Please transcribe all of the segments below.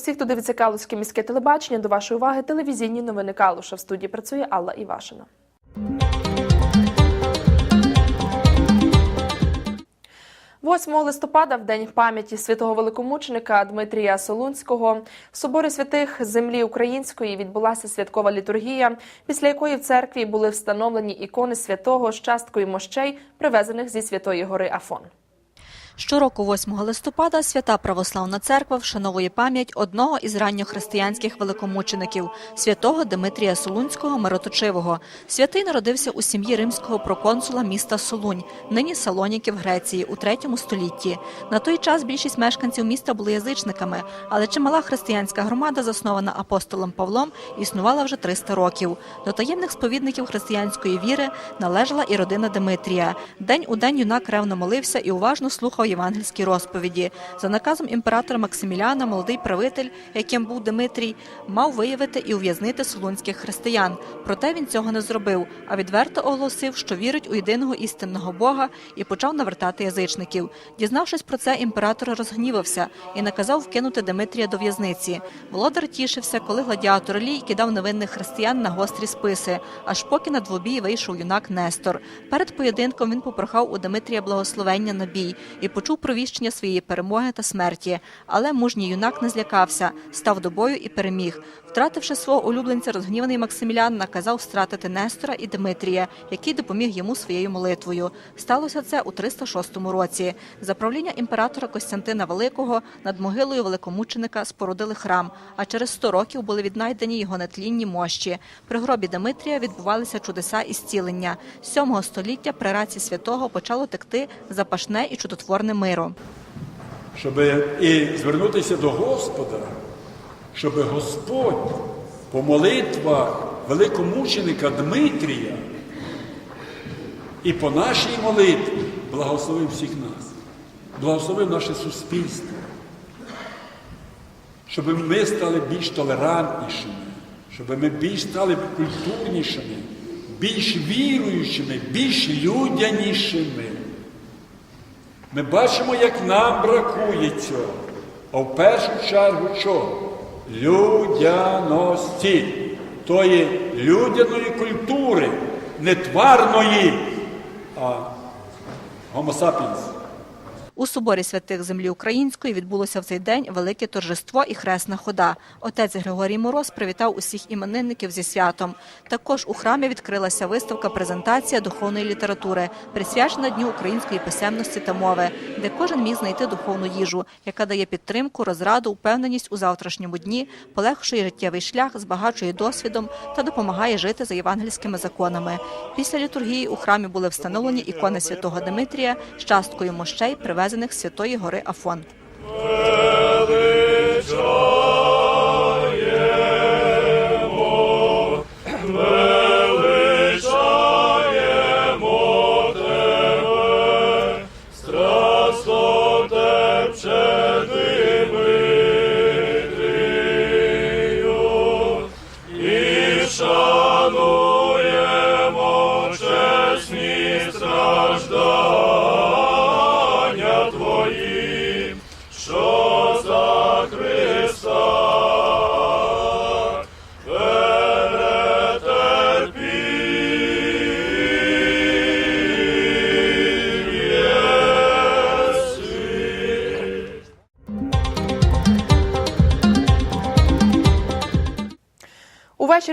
Усіх, хто дивиться Калуське міське телебачення. До вашої уваги телевізійні новини Калуша. В студії працює Алла Івашина. – 8 листопада, в день пам'яті святого великомученика Дмитрія Солунського, в соборі святих землі української відбулася святкова літургія, після якої в церкві були встановлені ікони святого з часткою мощей, привезених зі святої гори Афон. Щороку 8 листопада Свята Православна Церква вшановує пам'ять одного із ранньохристиянських великомучеників – святого Димитрія Солунського Мироточивого. Святий народився у сім'ї римського проконсула міста Солунь, нині Салоніки в Греції, у третьому столітті. На той час більшість мешканців міста були язичниками, але чимала християнська громада, заснована апостолом Павлом, існувала вже 300 років. До таємних сповідників християнської віри належала і родина Димитрія. День у день юнак ревно молився і уважно слухав євангельські розповіді. За наказом імператора Максиміляна молодий правитель, яким був Димитрій, мав виявити і ув'язнити солунських християн. Проте він цього не зробив, а відверто оголосив, що вірить у єдиного істинного Бога і почав навертати язичників. Дізнавшись про це, імператор розгнівався і наказав вкинути Димитрія до в'язниці. Володар тішився, коли гладіатор Лій кидав невинних християн на гострі списи, аж поки на двобій вийшов юнак Нестор. Перед поєдинком він попрохав у Димитрія благословення на бій і почув провіщення своєї перемоги та смерті. Але мужній юнак не злякався, став до бою і переміг. Втративши свого улюбленця, розгніваний Максимілян наказав стратити Нестора і Димитрія, який допоміг йому своєю молитвою. Сталося це у 306 році. За правління імператора Костянтина Великого над могилою великомученика спорудили храм, а через 100 років були віднайдені його нетлінні мощі. При гробі Димитрія відбувалися чудеса і зцілення. З 7 століття при раці святого почало текти запашне і чудотворне миро. щоб і звернутися до Господа, щоб Господь по молитвах великомученика Дмитрія і по нашій молитві благословив всіх нас, благословив наше суспільство, щоб ми стали більш толерантнішими, щоб ми більш стали культурнішими, більш віруючими, більш людянішими. Ми бачимо, як нам бракує цього. А в першу чергу чого? Людяності, тої людяної культури, не тварної, а гомо сапіенс. У соборі святих землі української відбулося в цей день велике торжество і хресна хода. Отець Григорій Мороз привітав усіх іменинників зі святом. Також у храмі відкрилася виставка презентація духовної літератури, присвячена Дню української писемності та мови, де кожен міг знайти духовну їжу, яка дає підтримку, розраду, впевненість у завтрашньому дні, полегшує життєвий шлях, збагачує досвідом та допомагає жити за євангельськими законами. Після літургії у храмі були встановлені ікони святого Димитрія з часткою мощей, привезених з Святої гори Афон.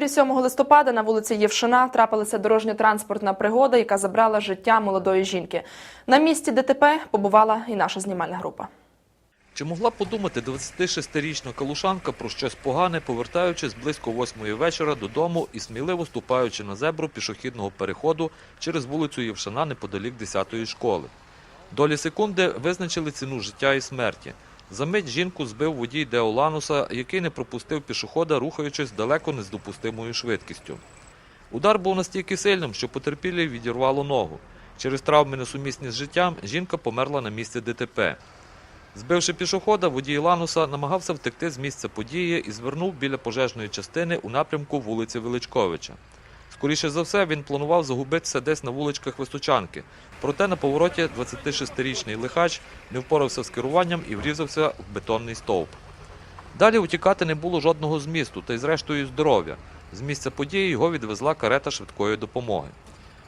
Увечері 7 листопада на вулиці Євшина трапилася дорожньо-транспортна пригода, яка забрала життя молодої жінки. На місці ДТП побувала і наша знімальна група. Чи могла подумати 26-річна калушанка про щось погане, повертаючись близько восьмої вечора додому і сміливо ступаючи на зебру пішохідного переходу через вулицю Євшина неподалік 10-ї школи? Долі секунди визначили ціну життя і смерті. Замить жінку збив водій Деолануса, який не пропустив пішохода, рухаючись далеко не з допустимою швидкістю. Удар був настільки сильним, що потерпілій відірвало ногу. Через травми несумісні з життям жінка померла на місці ДТП. Збивши пішохода, водій Лануса намагався втекти з місця події і звернув біля пожежної частини у напрямку вулиці Величковича. Скоріше за все, він планував загубитися десь на вуличках Височанки. Проте на повороті 26-річний лихач не впорався з керуванням і врізався в бетонний стовп. Далі утікати не було жодного змісту, та й зрештою здоров'я. З місця події його відвезла карета швидкої допомоги.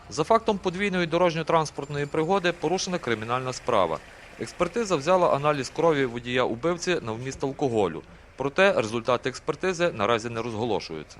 За фактом подвійної дорожньо-транспортної пригоди порушена кримінальна справа. Експертиза взяла аналіз крові водія убивці на вміст алкоголю. Проте результати експертизи наразі не розголошуються.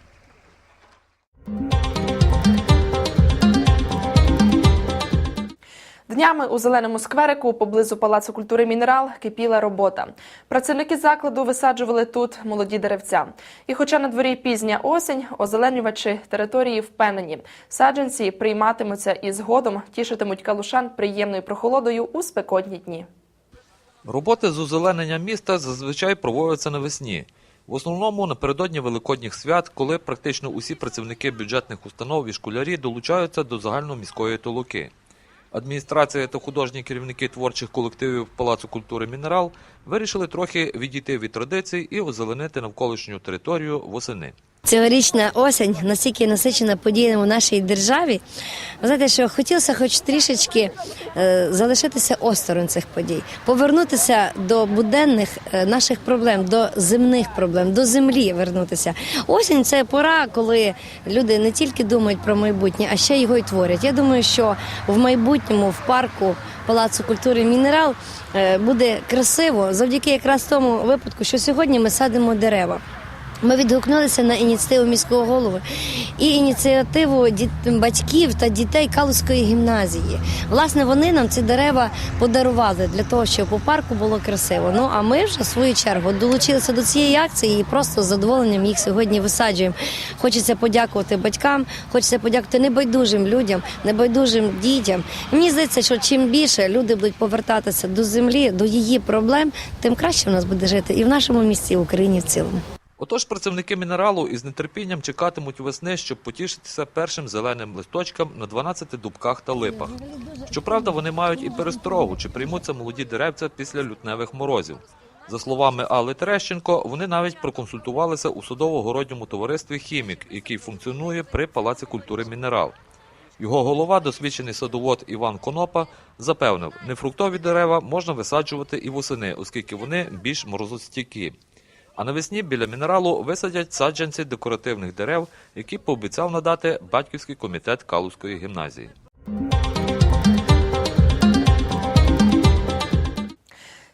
Днями у зеленому скверику поблизу Палацу культури Мінерал кипіла робота. Працівники закладу висаджували тут молоді деревця. І хоча на дворі пізня осінь, озеленювачі території впевнені, саджанці прийматимуться і згодом тішитимуть калушан приємною прохолодою у спекотні дні. Роботи з озеленення міста зазвичай проводяться навесні. В основному напередодні великодніх свят, коли практично усі працівники бюджетних установ і школярі долучаються до загальноміської толоки. Адміністрація та художні керівники творчих колективів Палацу культури Мінерал вирішили трохи відійти від традицій і озеленити навколишню територію восени. Цьогорічна осінь настільки насичена подіями у нашій державі. Ви знаєте, що хотілося хоч трішечки е, залишитися осторонь цих подій, повернутися до буденних е, наших проблем, до земних проблем, до землі вернутися. Осінь це пора, коли люди не тільки думають про майбутнє, а ще його й творять. Я думаю, що в майбутньому в парку Палацу культури Мінерал е, буде красиво завдяки якраз тому випадку, що сьогодні ми садимо дерева. Ми відгукнулися на ініціативу міського голови і ініціативу діт- батьків та дітей Калузької гімназії. Власне, вони нам ці дерева подарували для того, щоб у парку було красиво. Ну а ми вже в свою чергу долучилися до цієї акції і просто з задоволенням їх сьогодні висаджуємо. Хочеться подякувати батькам, хочеться подякувати небайдужим людям, небайдужим дітям. Мені здається, що чим більше люди будуть повертатися до землі, до її проблем, тим краще в нас буде жити і в нашому місті, в Україні в цілому. Отож, працівники мінералу із нетерпінням чекатимуть весни, щоб потішитися першим зеленим листочкам на 12 дубках та липах. Щоправда, вони мають і пересторогу, чи приймуться молоді деревця після лютневих морозів. За словами Алли Терещенко, вони навіть проконсультувалися у садово-городньому товаристві Хімік, який функціонує при Палаці культури Мінерал. Його голова, досвідчений садовод Іван Конопа, запевнив, нефруктові дерева можна висаджувати і восени, оскільки вони більш морозостійкі. А навесні біля мінералу висадять саджанці декоративних дерев, які пообіцяв надати батьківський комітет Калузької гімназії. –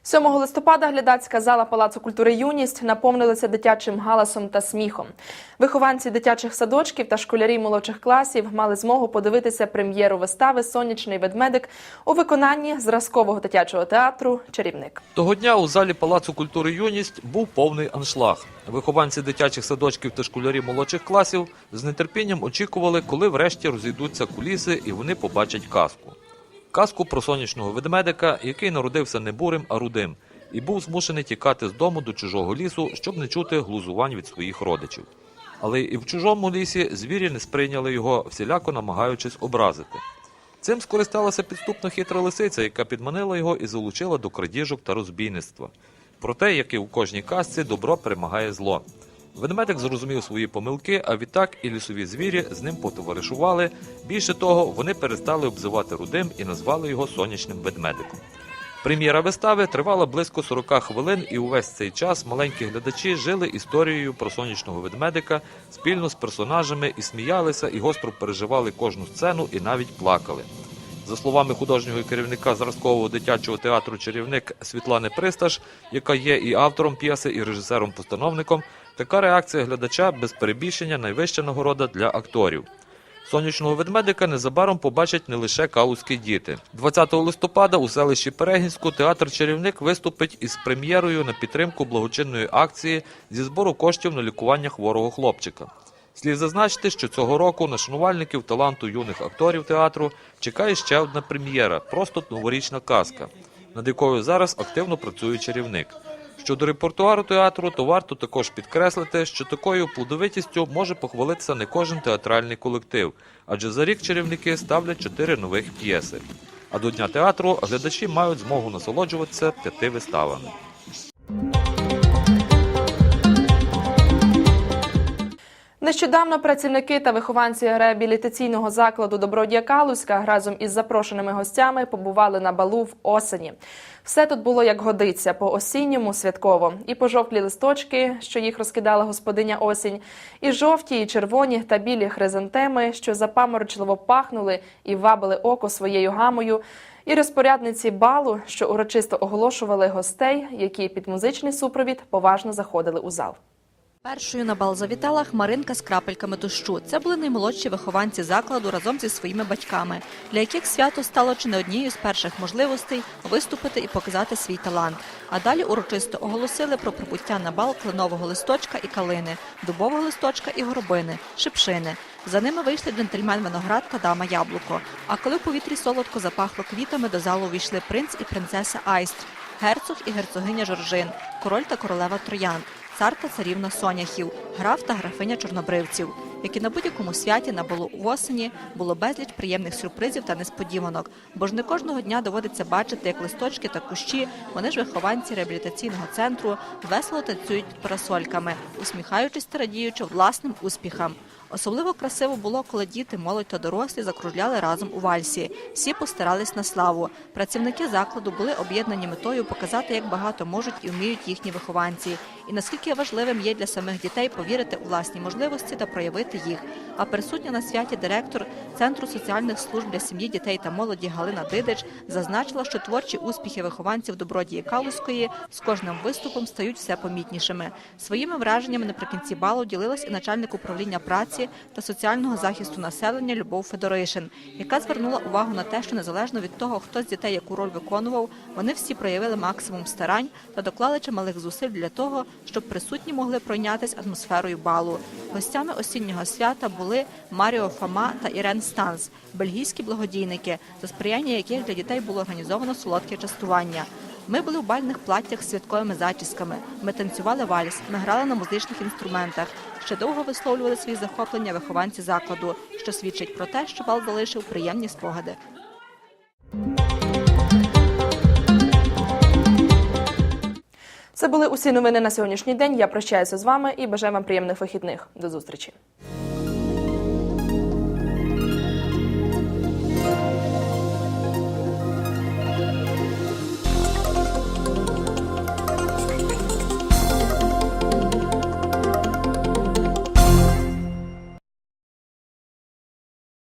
7 листопада глядацька зала Палацу культури Юність наповнилася дитячим галасом та сміхом. Вихованці дитячих садочків та школярі молодших класів мали змогу подивитися прем'єру вистави Сонячний ведмедик у виконанні зразкового дитячого театру Чарівник. Того дня у залі Палацу культури Юність був повний аншлаг. Вихованці дитячих садочків та школярі молодших класів з нетерпінням очікували, коли врешті розійдуться куліси і вони побачать казку. Казку про сонячного ведмедика, який народився не бурим, а рудим, і був змушений тікати з дому до чужого лісу, щоб не чути глузувань від своїх родичів. Але і в чужому лісі звірі не сприйняли його, всіляко намагаючись образити. Цим скористалася підступна хитра лисиця, яка підманила його і залучила до крадіжок та розбійництва. Проте, як і у кожній казці, добро перемагає зло. Ведмедик зрозумів свої помилки, а відтак і лісові звірі з ним потоваришували. Більше того, вони перестали обзивати рудим і назвали його сонячним ведмедиком. Прем'єра вистави тривала близько 40 хвилин, і увесь цей час маленькі глядачі жили історією про сонячного ведмедика спільно з персонажами і сміялися, і гостро переживали кожну сцену, і навіть плакали. За словами художнього керівника зразкового дитячого театру Чарівник Світлани Присташ, яка є і автором п'єси, і режисером-постановником, така реакція глядача без перебільшення найвища нагорода для акторів. Сонячного ведмедика незабаром побачать не лише калузькі діти. 20 листопада у селищі Перегінську театр Чарівник виступить із прем'єрою на підтримку благочинної акції зі збору коштів на лікування хворого хлопчика. Слід зазначити, що цього року на шанувальників таланту юних акторів театру чекає ще одна прем'єра просто новорічна казка, над якою зараз активно працює чарівник. Щодо репертуару театру, то варто також підкреслити, що такою плодовитістю може похвалитися не кожен театральний колектив, адже за рік чарівники ставлять чотири нових п'єси. А до дня театру глядачі мають змогу насолоджуватися п'яти виставами. Нещодавно працівники та вихованці реабілітаційного закладу Добродія Калузька разом із запрошеними гостями побували на балу в осені. Все тут було як годиться по осінньому святково. І пожовклі листочки, що їх розкидала господиня осінь, і жовті, і червоні та білі хризантеми, що запаморочливо пахнули і вабили око своєю гамою. І розпорядниці балу, що урочисто оголошували гостей, які під музичний супровід поважно заходили у зал. Першою на бал завітала Хмаринка з крапельками дощу. Це були наймолодші вихованці закладу разом зі своїми батьками, для яких свято стало чи не однією з перших можливостей виступити і показати свій талант. А далі урочисто оголосили про прибуття на бал кленового листочка і калини, дубового листочка і горобини, шипшини. За ними вийшли джентльмен виноград та дама яблуко. А коли в повітрі солодко запахло квітами, до залу увійшли принц і принцеса Айстр, герцог і герцогиня Жоржин, король та королева Троян цар та царівна Соняхів, граф та графиня чорнобривців. які на будь-якому святі набуло в осені було безліч приємних сюрпризів та несподіванок, бо ж не кожного дня доводиться бачити, як листочки та кущі, вони ж вихованці реабілітаційного центру, весело танцюють парасольками, усміхаючись та радіючи власним успіхам. Особливо красиво було, коли діти, молодь та дорослі закружляли разом у вальсі. Всі постарались на славу. Працівники закладу були об'єднані метою показати, як багато можуть і вміють їхні вихованці, і наскільки важливим є для самих дітей повірити у власні можливості та проявити їх. А присутня на святі директор Центру соціальних служб для сім'ї, дітей та молоді Галина Дидич зазначила, що творчі успіхи вихованців Добродії Калузької з кожним виступом стають все помітнішими. Своїми враженнями наприкінці балу ділилась і начальник управління праці та соціального захисту населення Любов Федоришин, яка звернула увагу на те, що незалежно від того, хто з дітей яку роль виконував, вони всі проявили максимум старань та доклали чималих зусиль для того, щоб присутні могли пройнятися атмосферою балу. Гостями осіннього свята були Маріо Фома та Ірен Станс, бельгійські благодійники, за сприяння яких для дітей було організовано солодке частування. Ми були в бальних платтях з святковими зачісками. Ми танцювали вальс, ми грали на музичних інструментах. Ще довго висловлювали свої захоплення вихованці закладу, що свідчить про те, що бал залишив приємні спогади. Це були усі новини на сьогоднішній день. Я прощаюся з вами і бажаю вам приємних вихідних. До зустрічі.